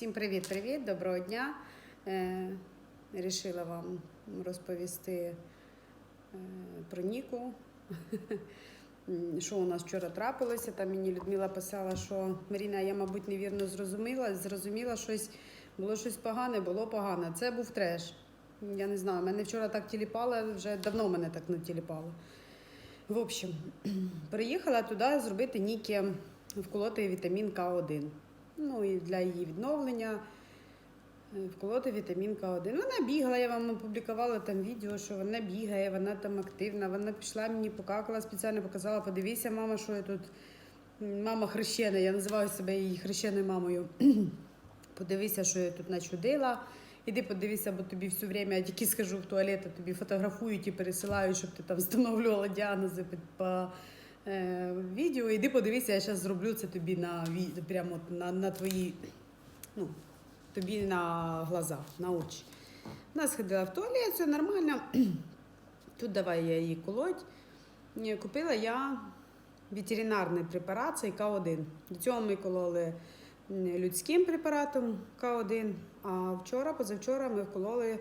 Всім привіт-привіт, доброго дня. Е, Рішила вам розповісти е, про Ніку. Що у нас вчора трапилося? Там мені Людмила писала, що Маріна, я, мабуть, невірно зрозуміла. Зрозуміла щось, було щось погане, було погано. Це був треш. Я не знаю, мене вчора так тіліпало, вже давно мене так не тіліпало. В общем, приїхала туди зробити Нікі вколоти вітамін К1. Ну і для її відновлення е, вколоти вітамін К1. Вона бігала, я вам опублікувала там відео, що вона бігає, вона там активна, вона пішла мені покакала, спеціально показала, подивися, мама, що я тут. Мама хрещена, я називаю себе її хрещеною мамою. Подивися, що я тут начудила. Іди подивися, бо тобі все время я тільки схожу в туалет, а тобі фотографують і пересилають, щоб ти там встановлювала діагнози е, відео. Іди подивися, я зараз зроблю це тобі на прямо на, на твої, ну, тобі на глаза, на очі. Вона сходила в туалет, все нормально. Тут давай я її колоть. Купила я ветеринарний препарат, цей К1. До цього ми кололи людським препаратом К1, а вчора, позавчора ми вкололи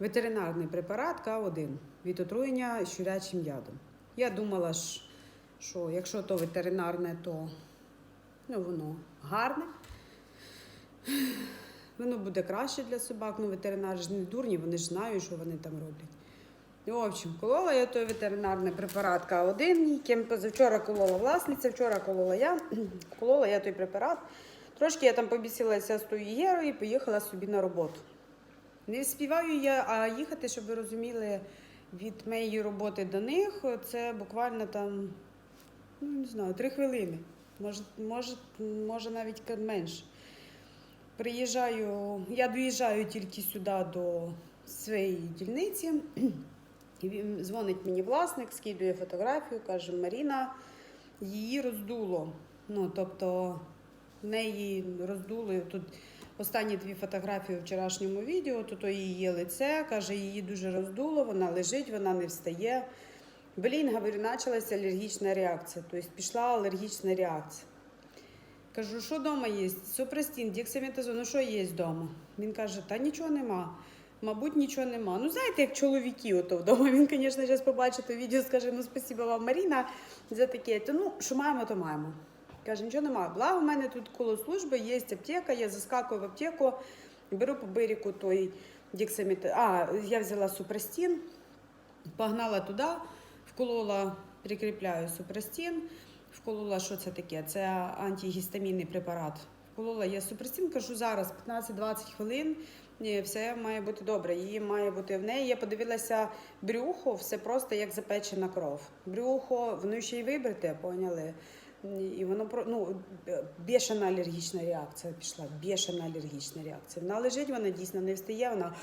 ветеринарний препарат К1 від отруєння щурячим ядом. Я думала, ж, що якщо то ветеринарне, то ну, воно гарне. Воно буде краще для собак. Ну, ветеринари ж не дурні, вони ж знають, що вони там роблять. Ну, В общем, колола я той ветеринарний препарат К1, яким позавчора колола власниця, вчора колола я. Колола я той препарат. Трошки я там побісилася з тою герою і поїхала собі на роботу. Не співаю я, а їхати, щоб ви розуміли, від моєї роботи до них це буквально там, ну не знаю, три хвилини. Може, може, може навіть менше. Приїжджаю, я доїжджаю тільки сюди до своєї дільниці. Він дзвонить мені власник, скидує фотографію, каже, Маріна, її роздуло. Ну, тобто в неї роздули тут останні дві фотографії у вчорашньому відео, то її лице, каже, її дуже роздуло, вона лежить, вона не встає. Блін, говорю, почалася алергічна реакція. Тобто пішла алергічна реакція. Кажу, що вдома є? Супрастін, діксаметазон, ну що є вдома? Він каже, та нічого нема. Мабуть, нічого нема. Ну, знаєте, як чоловіки ото вдома. Він, звісно, зараз побачить відео, скаже, ну спасибо вам, Маріна, за таке. То ну, що маємо, то маємо. Каже, нічого немає. Благо, у мене тут коло служби є аптека, я заскакую в аптеку, беру по берегу той діксамет. А, я взяла супрастін, погнала туди, вколола, прикріпляю супрастін, вколола, що це таке? Це антигістамінний препарат. Вколола я супрастін, кажу зараз 15-20 хвилин. Ні, все має бути добре. Її має бути в неї. Я подивилася брюхо, все просто як запечена кров. Брюхо, воно ще й вибрите, поняли? І воно про ну бешена алергічна реакція пішла. Бешена алергічна реакція. Вона лежить, вона дійсно не встає, вона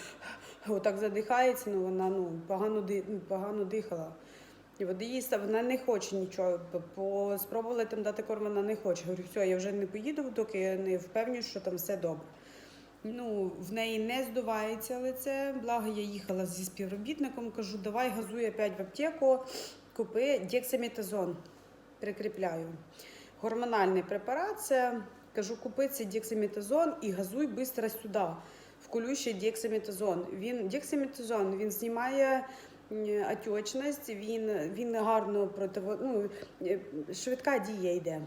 отак задихається, ну вона ну погано погано дихала. І водоїста вона не хоче нічого. Спробували там дати корм, вона не хоче. Говорю, все, я вже не поїду, доки я не впевнюю, що там все добре. Ну, в неї не здувається лице. Благо я їхала зі співробітником, кажу, давай газуй опять в аптеку, купи дексаметазон. Прикріпляю. Гормональний препарат, це кажу, купи цей дексаметазон і газуй швидко сюди. Вколю ще дексаметазон. Він дексаметазон він знімає отечність, він, він гарно противо, ну, е, швидка дія йде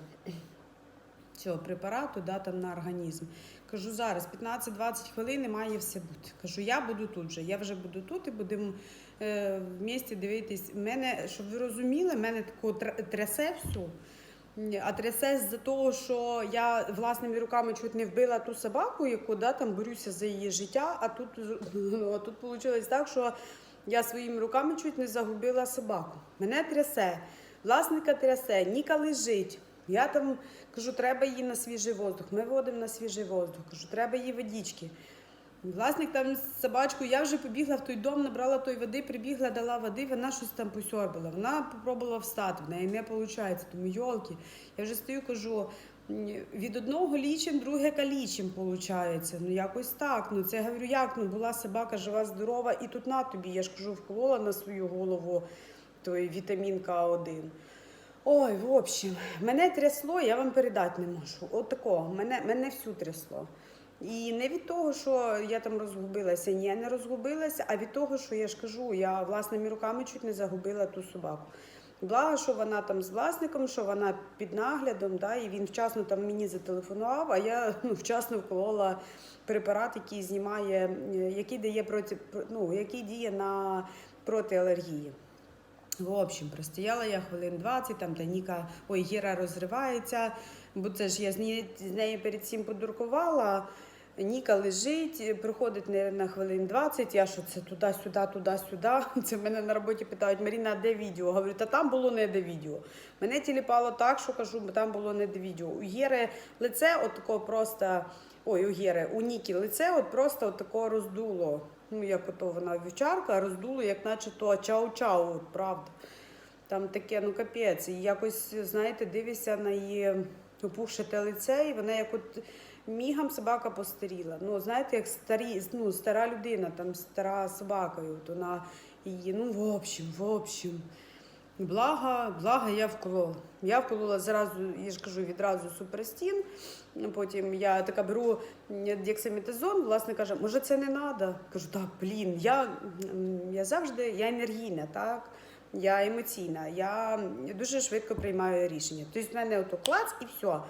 цього препарату да, там, на організм. Кажу, зараз 15-20 хвилин має все бути. Кажу, я буду тут вже, я вже буду тут і будемо е, в місті дивитись. Мене, щоб ви розуміли, мене тако тр- трясе все. А трясе з-за того, що я власними руками чуть не вбила ту собаку, яку да, там борюся за її життя, а тут, ну, а тут вийшло так, що я своїми руками чуть не загубила собаку. Мене трясе, власника трясе, Ніка лежить. Я там кажу, треба її на свіжий воздух. Ми водимо на свіжий воздух. Кажу, треба їй водички. Власник там з собачкою, я вже побігла в той дом, набрала той води, прибігла, дала води, вона щось там посьорбила. Вона спробувала встати, в неї не виходить. Тому йолки. Я вже стою, кажу, «М, від одного лічим, друге калічим виходить. Ну якось так. Ну це говорю, як ну була собака жива, здорова, і тут на тобі. Я ж кажу, вколола на свою голову той вітамін К1. Ой, в общем, мене трясло, я вам передати не можу. От такого, мене, мене всю трясло. І не від того, що я там розгубилася, ні, я не розгубилася, а від того, що я ж кажу, я власними руками чуть не загубила ту собаку. Благо, що вона там з власником, що вона під наглядом, да, і він вчасно там мені зателефонував, а я ну, вчасно вколола препарат, який знімає, е, який дає проти, ну, який діє на проти алергії. В общем, простояла я хвилин 20, там та Ніка, ой, Гіра розривається, бо це ж я з нею перед цим подуркувала. Ніка лежить, приходить на хвилин 20, я що це туди-сюди, туди-сюди. Це мене на роботі питають, Маріна, де відео? Говорю, та там було не де відео. Мене тіліпало так, що кажу, там було не де відео. У Гєри лице от такого просто, ой, у Гєри, у Ніки лице от просто от такого роздуло. Ну, як ото вона вівчарка, роздуло, як наче то чау-чау, от, правда. Там таке, ну капець. І якось, знаєте, дивишся на її опухше те лице, і вона як от мігом собака постаріла. Ну, знаєте, як старі, ну, стара людина, там стара собака, от вона її, ну, в общем, в общем. Благо, благо я вколола. Я вколола зразу, я ж кажу, відразу суперстін. Потім я така беру дексаметазон, власне каже, може це не треба? Кажу, так, блін, я, я завжди я енергійна, так? Я емоційна, я дуже швидко приймаю рішення. Тобто в мене ото клац і все.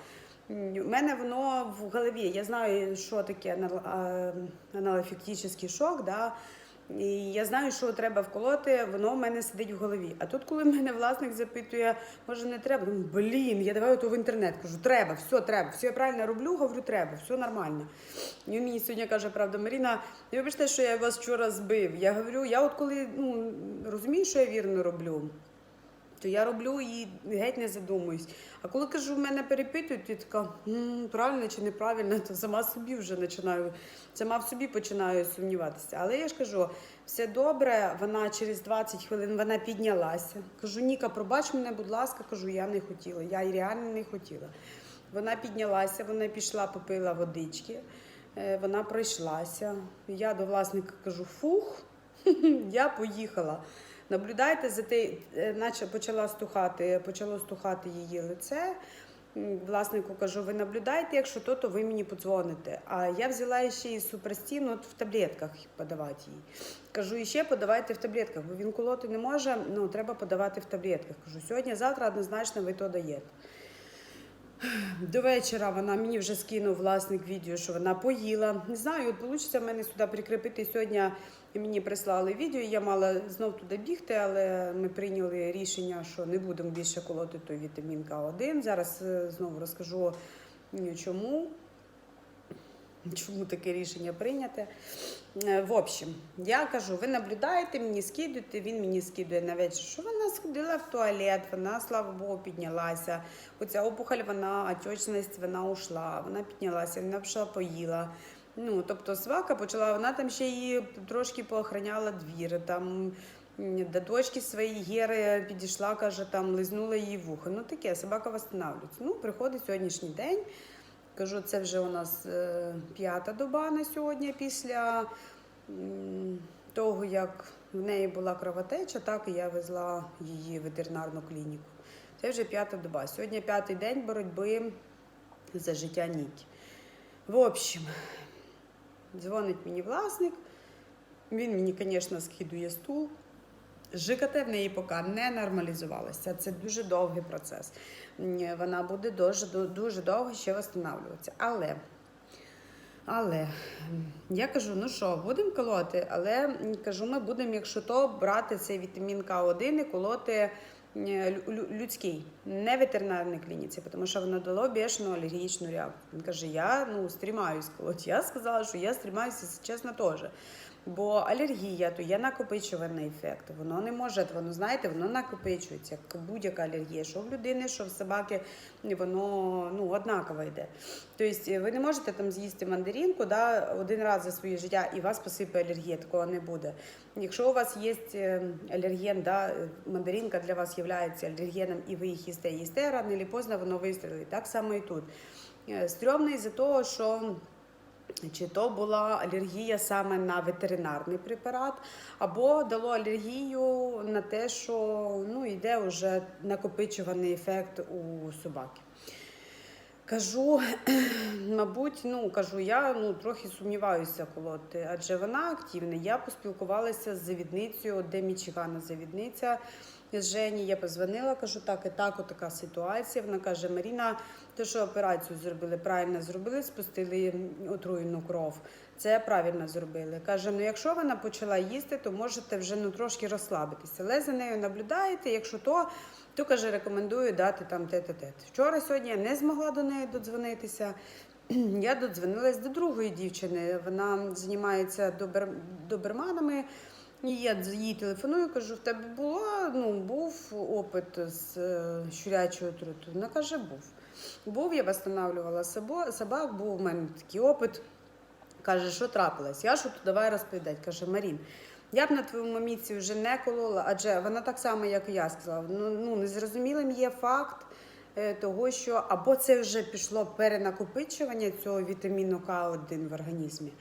У мене воно в голові. Я знаю, що таке анал- а, шок. Да? І я знаю, що треба вколоти, воно в мене сидить в голові. А тут, коли мене власник запитує, може не треба, думаю, блін, я давай ото в інтернет кажу, треба, все треба, все я правильно роблю, говорю, треба, все нормально. І він мені сьогодні каже, правда, Маріна, не вибачте, що я вас вчора збив. Я говорю, я от коли ну, розумію, що я вірно роблю. То я роблю і геть не задумуюсь. А коли кажу, в мене перепитують, я така «М, правильно чи неправильно, то сама собі вже починаю, сама в собі починаю сумніватися. Але я ж кажу, все добре, вона через 20 хвилин вона піднялася. Кажу, Ніка, пробач мене, будь ласка, кажу, я не хотіла. Я реально не хотіла. Вона піднялася, вона пішла, попила водички, е, вона пройшлася. Я до власника кажу, фух, я поїхала. Наблюдайте за те, е, наче почала стухати, почало стухати її лице. Власнику кажу, ви наблюдайте, якщо то, то ви мені подзвоните. А я взяла ще і супрастін от в таблетках подавати їй. Кажу, ще подавайте в таблетках, бо він колоти не може, ну треба подавати в таблетках. Кажу, сьогодні, завтра однозначно ви то даєте. До вечора вона мені вже скинув власник відео, що вона поїла. Не знаю, от вийде в мене сюди прикріпити. Сьогодні мені прислали відео, я мала знов туди бігти, але ми прийняли рішення, що не будемо більше колоти той вітамін К1. Зараз е, знову розкажу чому. Чому таке рішення прийняте? Е, В общем, я кажу, ви наблюдаєте, мені скидуєте, він мені скидує на вечір, що вона сходила в туалет, вона, слава Богу, піднялася. Оця опухоль, вона, отечність, вона ушла, вона піднялася, вона пішла поїла. Ну, тобто свака почала, вона там ще її трошки поохраняла двір. Там до дочки своєї Гери підійшла, каже, там лизнула її вухо. Ну таке, собака восстанавлюється. Ну, приходить сьогоднішній день. Кажу, це вже у нас е, п'ята доба на сьогодні після того, як в неї була кровотеча, так і я везла її в ветеринарну клініку. Це вже п'ята доба. Сьогодні п'ятий день боротьби за життя Нікі. В общем, дзвонить мені власник. Він мені, звісно, скидує стул. ЖКТ в неї поки не нормалізувалася. Це дуже довгий процес. Вона буде дуже, дуже довго ще встановлюватися. Але, але я кажу, ну що, будемо колоти, але кажу, ми будемо, якщо то, брати цей вітамін К1 і колоти лю- лю- людський, не ветеринарній клініці, тому що воно дало бешену алергічну реакцію. Він каже, я ну, стрімаюсь колоти. Я сказала, що я стрімаюся, чесно, теж. Бо алергія, то є накопичувальний ефект. Воно не може, воно знаєте, воно накопичується, як будь-яка алергія, що в людини, що в собаки, воно ну, однаково йде. Тобто ви не можете там з'їсти мандаринку да, один раз за своє життя і вас посипе алергія, такого не буде. Якщо у вас є е, алерген, да, е, мандаринка для вас є алергеном, і ви їх їсте, їсте, рано чи поздно воно вистрілить. Так само і тут. Е, Стрьомно із-за того, що чи то була алергія саме на ветеринарний препарат, або дало алергію на те, що ну, йде вже накопичуваний ефект у собаки. Кажу, мабуть, ну кажу, я ну трохи сумніваюся колоти, адже вона активна. Я поспілкувалася з завідницею, де Мічигана завідниця Жені. Я позвонила, кажу, так і так, отака ситуація. Вона каже: Маріна, те, що операцію зробили, правильно зробили, спустили отруєну кров. Це правильно зробили. Каже: ну якщо вона почала їсти, то можете вже ну трошки розслабитися. Але за нею наблюдаєте. Якщо то, то каже, рекомендую дати там тет-тет. Вчора сьогодні я не змогла до неї додзвонитися. Я додзвонилась до другої дівчини. Вона займається добер... доберманами. Я їй телефоную, кажу, в тебе було, ну, був опит з е, щурячою отрутою? Вона каже, був. Був, я встановлювала собак, був у мене такий опит. Каже, що трапилось? Я що тут давай розповідати. Каже, Марін, я б на твоєму місці вже не колола, адже вона так само, як і я сказала. Ну, ну незрозумілим є факт е, того, що або це вже пішло перенакопичування цього вітаміну К1 в організмі,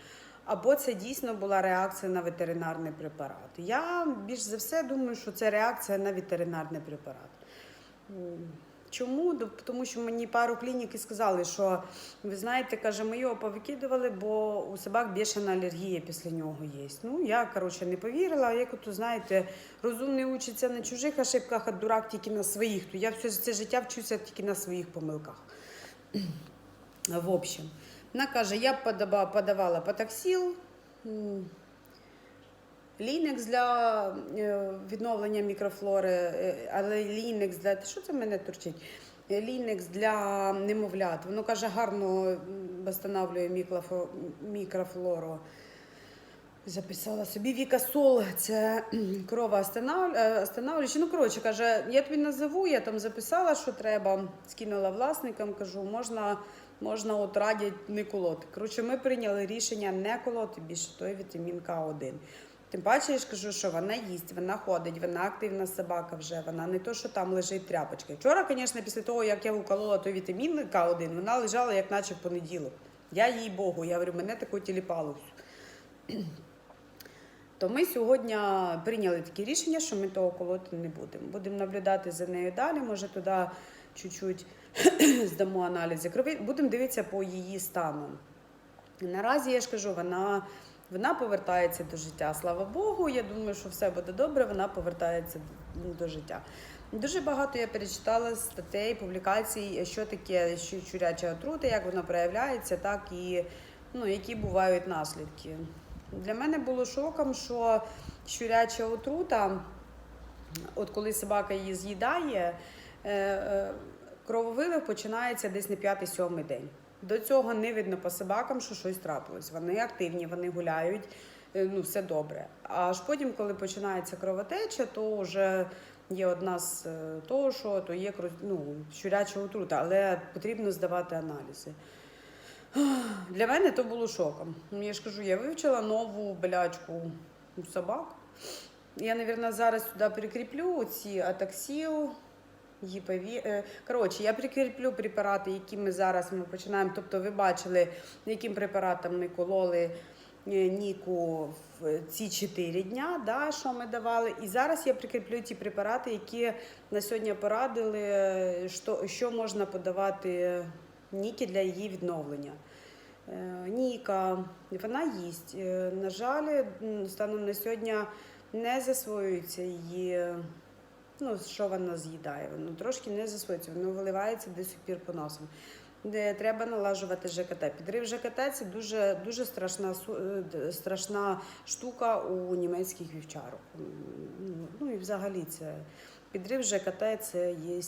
або це дійсно була реакція на ветеринарний препарат. Я більш за все думаю, що це реакція на ветеринарний препарат. Чому? Тому що мені пару клініки сказали, що ви знаєте, каже, ми його повикидували, бо у собак бішана алергія після нього є. Ну, я, коротше, не повірила. Як от, знаєте, розумний учиться на чужих ошибках, а дурак тільки на своїх. То я все це життя вчуся тільки на своїх помилках. В общем, вона каже, я подава- подавала патаксіл, Лінекс для е, відновлення мікрофлори, е, але Лінекс для. Що це мене турчить? Е, Лінекс для немовлят. Воно каже, гарно встановлює мікрофлору. Записала собі Вікасол, це кровоостанавлююче. Ну, коротше, каже, я тобі назову, я там записала, що треба, скинула власникам, кажу, можна, можна от радять не колоти. Коротше, ми прийняли рішення не колоти більше той вітамін К1. Тим паче, я ж кажу, що вона їсть, вона ходить, вона активна собака вже, вона не то, що там лежить тряпочка. Вчора, звісно, після того, як я уколола той вітамін К1, вона лежала, як наче в понеділок. Я їй Богу, я говорю, мене таку тіліпалу. То ми сьогодні прийняли таке рішення, що ми того колоти не будемо. Будемо наблюдати за нею далі. Може, туди чуть-чуть здамо аналізи крові. Будемо дивитися по її стану. Наразі я ж кажу, вона, вона повертається до життя. Слава Богу, я думаю, що все буде добре, вона повертається до життя. Дуже багато я перечитала статей, публікацій, що таке щу- щуряча отрута, як вона проявляється, так і ну, які бувають наслідки. Для мене було шоком, що щуряча отрута, от коли собака її з'їдає, е, е, крововилив починається десь на 5-7 день. До цього не видно по собакам, що щось трапилось. Вони активні, вони гуляють, е, ну все добре. Аж потім, коли починається кровотеча, то вже є одна з е, того, що то є ну, щуряча отрута, але потрібно здавати аналізи. Для мене то було шоком. Ну, Я ж кажу, я вивчила нову болячку у собак. Я, мабуть, зараз сюди прикріплю ці атаксіл, гіпові. е, Коротше, я прикріплю препарати, які ми зараз ми починаємо. Тобто, ви бачили, яким препаратом ми кололи е, Ніку в ці 4 дня, да, що ми давали. І зараз я прикріплю ті препарати, які на сьогодні порадили, е, що, що можна подавати Нікі для її відновлення. Ніка, вона їсть. На жаль, станом на сьогодні не засвоюється її, ну, що вона з'їдає. Воно трошки не засвоюється, воно виливається до сих пір по носам. Де треба налажувати ЖКТ. Підрив ЖКТ це дуже, дуже страшна, е, страшна штука у німецьких вівчарок. Ну і взагалі це підрив ЖКТ це є,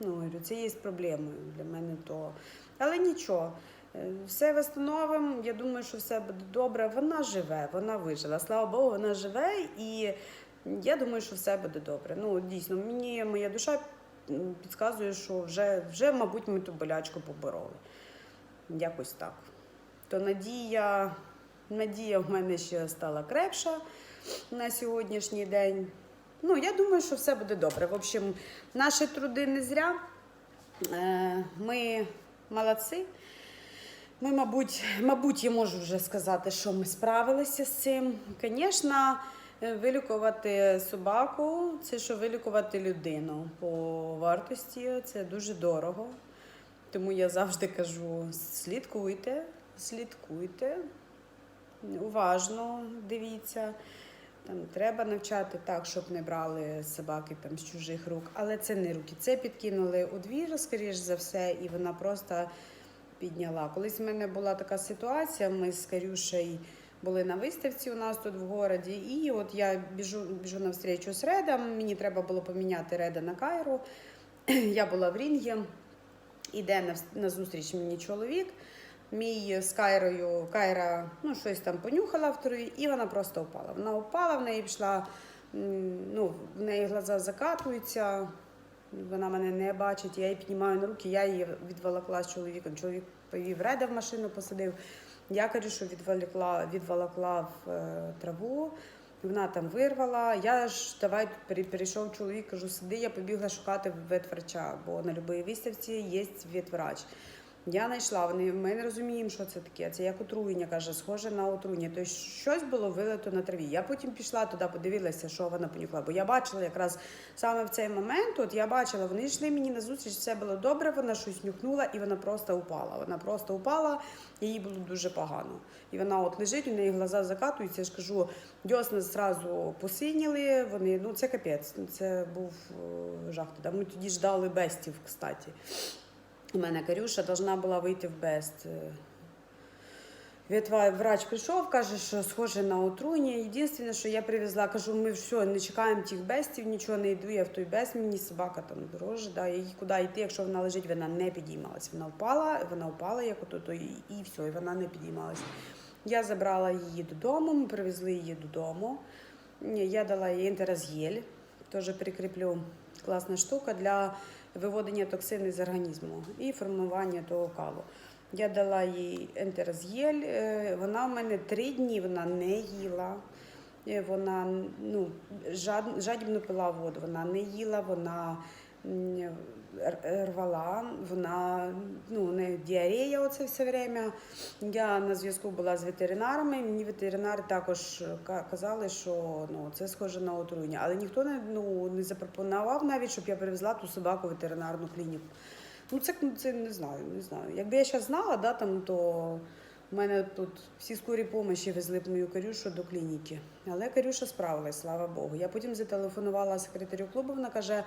ну, це є проблемою для мене. То. Але нічого. Е, Все встановимо. Я думаю, що все буде добре. Вона живе, вона вижила. Слава Богу, вона живе, і я думаю, що все буде добре. Ну, дійсно, мені моя душа підказує, що вже, вже мабуть, ми ту болячку побороли. Якось так. То надія, надія в мене ще стала крепша на сьогоднішній день. Ну, я думаю, що все буде добре. В общем, наші труди не зря. Е, Ми молодці. Ми, мабуть, мабуть, я можу вже сказати, що ми справилися з цим. Звісно, вилікувати собаку це що вилікувати людину по вартості. Це дуже дорого. Тому я завжди кажу: слідкуйте, слідкуйте, уважно дивіться. Там треба навчати так, щоб не брали собаки там з чужих рук, але це не руки. Це підкинули у двір, скоріш за все, і вона просто підняла. Колись в мене була така ситуація. Ми з Карюшею були на виставці у нас тут в городі, і от я біжу, біжу навстрічу з Редом. Мені треба було поміняти Реда на Кайру. Я була в рінгі. Іде на, на зустріч мені чоловік. Мій з Кайрою, Кайра ну, щось там понюхала в і вона просто впала. Вона впала, в неї пішла, ну, в неї глаза закатуються, вона мене не бачить, я її піднімаю на руки, я її відволокла з чоловіком. Чоловік повів реда в машину, посадив. Я кажу, що відволікла, відволокла в е, траву. Вона там вирвала. Я ж давай пере- перейшов чоловік, кажу, сиди, я побігла шукати ветврача, бо на будь-якій виставці є ветврач. Я знайшла, вони ми не розуміємо, що це таке. Це як отруєння, каже, схоже на отруєння. Тобто щось було вилито на траві. Я потім пішла туди, подивилася, що вона понюхала. Бо я бачила якраз саме в цей момент, от я бачила, вони йшли мені на зустріч, все було добре, вона щось нюхнула і вона просто упала. Вона просто упала, і їй було дуже погано. І вона от лежить, у неї глаза закатуються. Я ж кажу, дьосна зразу посиніли. Вони, ну це капець, це був е, жах. Ми тоді ждали бестів, кстати. У мене Карюша должна була вийти в Бест. Врач прийшов, каже, що схоже на отруєння. Єдине, що я привезла, кажу, ми все, не чекаємо тих бестів, нічого не йду, я в той бест, мені собака там дороже, да, їй куди йти, якщо вона лежить, вона не підіймалась. Вона впала, вона впала, як ото, то і, і все, і вона не підіймалась. Я забрала її додому, ми привезли її додому. Я дала їй інтераз'єль, теж прикріплю. Класна штука для виводення токсини з організму і формування того калу. Я дала їй ентераз'єль, е, вона в мене три дні вона не їла. Е, Вона ну, жад, жадібно пила воду, вона не їла, вона рвала, вона ну, у неї діарея оце все время. Я на зв'язку була з ветеринарами. Мені ветеринари також казали, що ну, це схоже на отруєння. Але ніхто не, ну, не запропонував навіть, щоб я привезла ту собаку в ветеринарну клініку. Ну, це, ну, це не знаю, не знаю. Якби я зараз знала, да, там, то в мене тут всі скорі помощі везли б мою Карюшу до клініки. Але Карюша справилась, слава Богу. Я потім зателефонувала секретарю клубу, вона каже: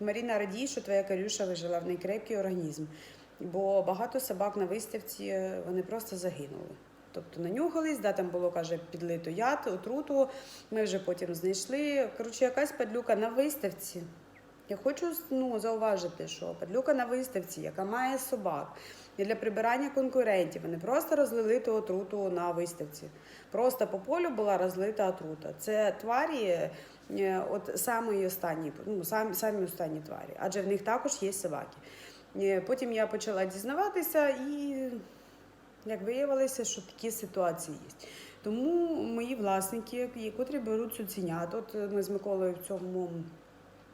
Маріна, радій, що твоя Карюша вижила в неї організм. Бо багато собак на виставці вони просто загинули. Тобто нанюхались, да, там було, каже, підлито яд, отруту. Ми вже потім знайшли. Коротше, якась падлюка на виставці. Я хочу ну, зауважити, що падлюка на виставці, яка має собак, і для прибирання конкурентів, вони просто розлили ту отруту на виставці. Просто по полю була розлита отрута. Це тварі, е, от самої останні, ну, самі, самі останні тварі, адже в них також є собаки. Е, Потім я почала дізнаватися і як виявилося, що такі ситуації є. Тому мої власники, котрі беруть цуценят, от ми з Миколою в цьому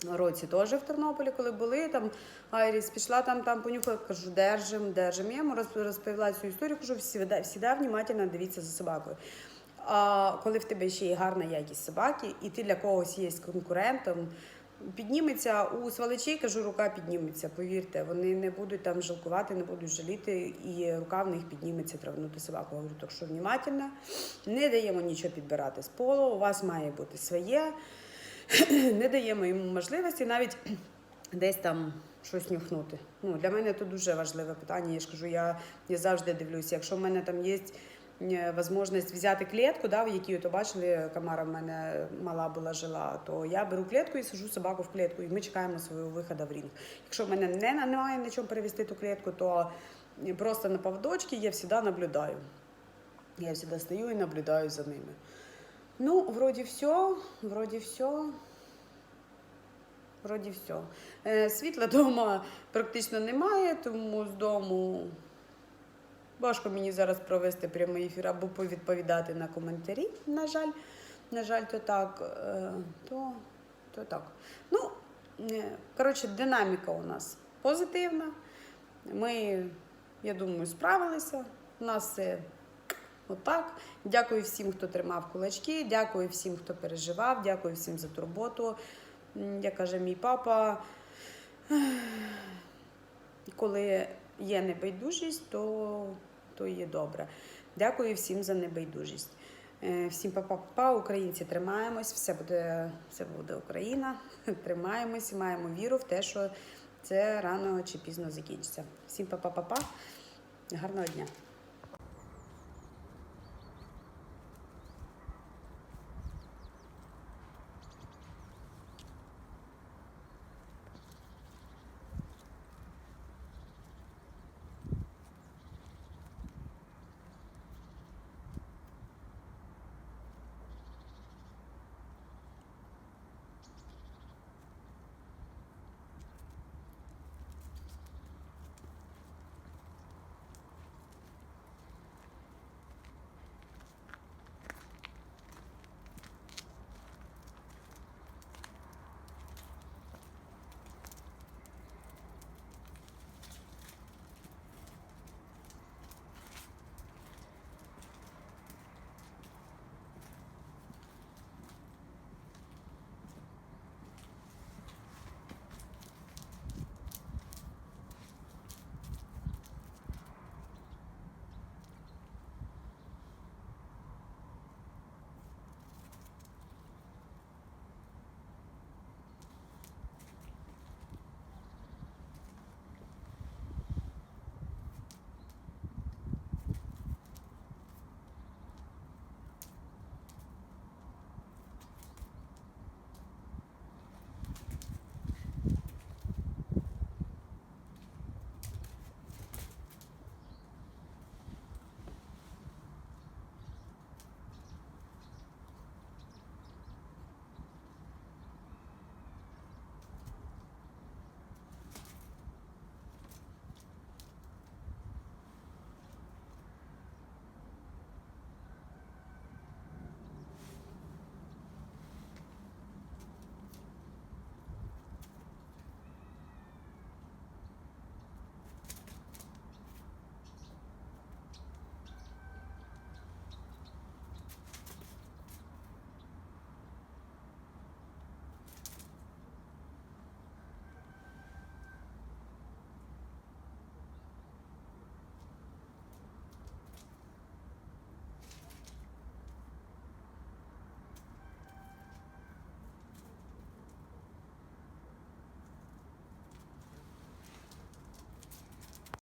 році теж в Тернополі, коли були там Айріс, пішла там, там понюхала, кажу, держим, держим. Я йому розповіла цю історію, кажу, всіда, всіда внимательно дивіться за собакою. А коли в тебе ще є гарна якість собаки, і ти для когось є конкурентом, підніметься у сваличей, кажу, рука підніметься. Повірте, вони не будуть там жалкувати, не будуть жаліти, і рука в них підніметься травнути собаку. Говорю, так що внимательно, не даємо нічого підбирати з полу, у вас має бути своє не даємо йому можливості навіть десь там щось нюхнути. Ну, для мене це дуже важливе питання. Я ж кажу, я, я завжди дивлюся. Якщо в мене там є е, можливість взяти клітку, да, в якій то бачили, камара в мене мала була жила, то я беру клітку і сажу собаку в клітку, і ми чекаємо свого виходу в рінг. Якщо в мене не, немає на чому перевести ту клітку, то просто на поводочці я завжди наблюдаю. Я завжди стою і наблюдаю за ними. Ну, вроді все, вроді все. Вроді все. Е, світла вдома практично немає, тому з дому важко мені зараз провести прямий ефір або повідповідати на коментарі. На жаль, на жаль, то так. Е, то, то так. Ну, е, коротше, динаміка у нас позитивна. Ми, я думаю, справилися. У нас все Отак. Дякую всім, хто тримав кулачки, дякую всім, хто переживав, дякую всім за турботу. М, Як каже мій папа, коли є небайдужість, то, то є добре. Дякую всім за небайдужість. Е, Всім па-па-па, українці, тримаємось, все буде, все буде Україна. Тримаємось, маємо віру в те, що це рано чи пізно закінчиться. Всім па-па-па-па, гарного дня.